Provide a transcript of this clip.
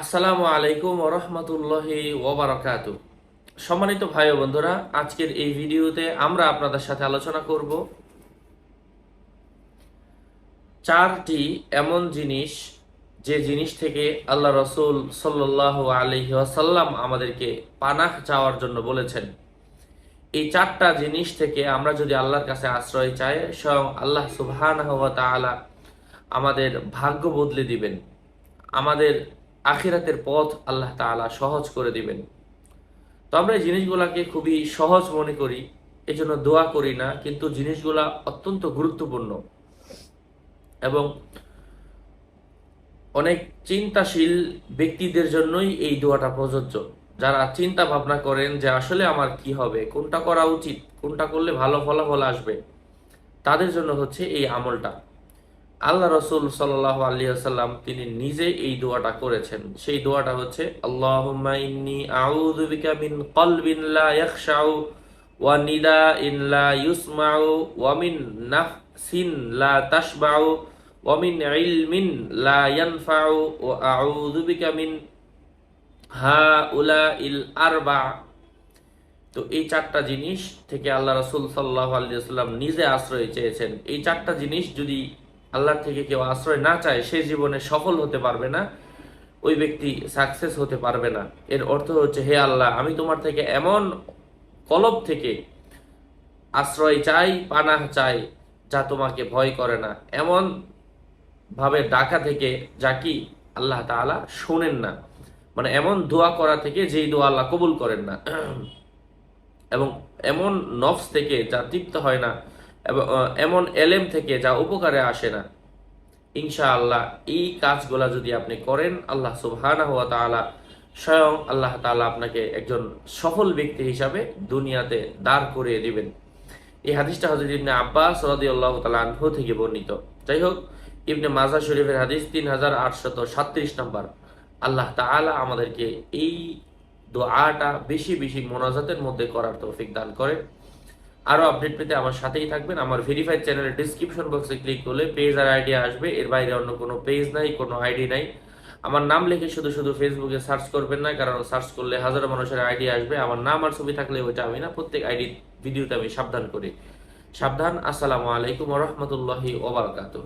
আসসালামু আলাইকুম ওরহমতুল্লাহি ওবরাকাত সম্মানিত ভাই বন্ধুরা, আজকের এই ভিডিওতে আমরা আপনাদের সাথে আলোচনা করব চারটি এমন জিনিস, যে জিনিস থেকে আল্লাহ রসুল সাল্লাহ আলহি আসাল্লাম আমাদেরকে পানাহ চাওয়ার জন্য বলেছেন। এই চারটা জিনিস থেকে আমরা যদি আল্লাহর কাছে আশ্রয় চাই, স্বয়ং আল্লাহ সুবহান আমাদের ভাগ্য বদলে দিবেন। আমাদের আখিরাতের পথ আল্লাহ তাআলা সহজ করে দিবেন। তো আমরা এই জিনিসগুলাকে খুবই সহজ মনে করি, এজন্য দোয়া করি না, কিন্তু জিনিসগুলা অত্যন্ত গুরুত্বপূর্ণ। এবং অনেক চিন্তাশীল ব্যক্তিদের জন্যই এই দোয়াটা প্রযোজ্য। যারা চিন্তা ভাবনা করেন যে আসলে আমার কি হবে, কোনটা করা উচিত, কোনটা করলে ভালো ফলাফল আসবে, তাদের জন্য হচ্ছে এই আমলটা। আল্লাহ রসুল সাল্লাহ আলিয়াল্লাম তিনি নিজে এই দোয়াটা করেছেন। সেই দোয়াটা হচ্ছে বিকা মিন লা নিদাইন লা মিন লা ওয়া ইলমিন লা ইয়ানফাউ ওয়া আউযু বিকা হাউলাইল আরবা। তো এই চারটা জিনিস থেকে আল্লাহ রসুল সাল্লাহ আলিয়াল্লাম নিজে আশ্রয় চেয়েছেন। এই চারটা জিনিস যদি আল্লাহর থেকে কেউ আশ্রয় না চায়, সে জীবনে সফল হতে পারবে না, ওই ব্যক্তি সাকসেস হতে পারবে না। এর অর্থ হচ্ছে, হে আল্লাহ, আমি তোমার থেকে এমন কলব থেকে আশ্রয় চাই, পানাহ চাই, যা তোমাকে ভয় করে না। এমন ভাবে ডাকা থেকে যা কি আল্লাহ তাআলা শোনেন না। মানে এমন দোয়া করা থেকে যেই দোয়া আল্লাহ কবুল করেন না। এবং এমন নফস থেকে যা তৃপ্ত হয় না এমন এলেম থেকে যা উপকারে আসে না। ইনশাআল্লাহ, এই কাজগুলা যদি আপনি করেন, আল্লাহ সুবহানাহু ওয়া তাআলা স্বয়ং আল্লাহ তাআলা আপনাকে একজন সফল ব্যক্তি হিসাবে দুনিয়াতে দাঁড় করিয়ে দিবেন। এই হাদিসটা হযরত ইবনে আব্বাস রাদিয়াল্লাহু তাআলা আনহু থেকে বর্ণিত। যাই হোক, ইবনে মাজা শরীফের হাদিস তিন হাজার আটশত সাতত্রিশ নম্বর। আল্লাহ তাআলা আমাদেরকে এই দোয়াটা বেশি বেশি মোনাজাতের মধ্যে করার তৌফিক দান করে আরও আপডেট পেতে আমার সাথেই থাকবেন। আমার ভেরিফাইড চ্যানেলের ডিসক্রিপশন বক্সে ক্লিক করলে পেজ আর আইডি আসবে। এর বাইরে অন্য কোনো পেজ নাই, কোনো আইডি নাই। আমার নাম লিখে শুধু শুধু ফেসবুকে সার্চ করবেন না, কারণ সার্চ করলে হাজারো মানুষের আইডি আসবে। আমার নাম আর ছবি থাকলে ওইটা আমি না, প্রত্যেক আইডি ভিডিওতে আমি সাবধান করি। সাবধান, আসসালামু আলাইকুম রহমতুল্লাহি ওবরাকাতুহ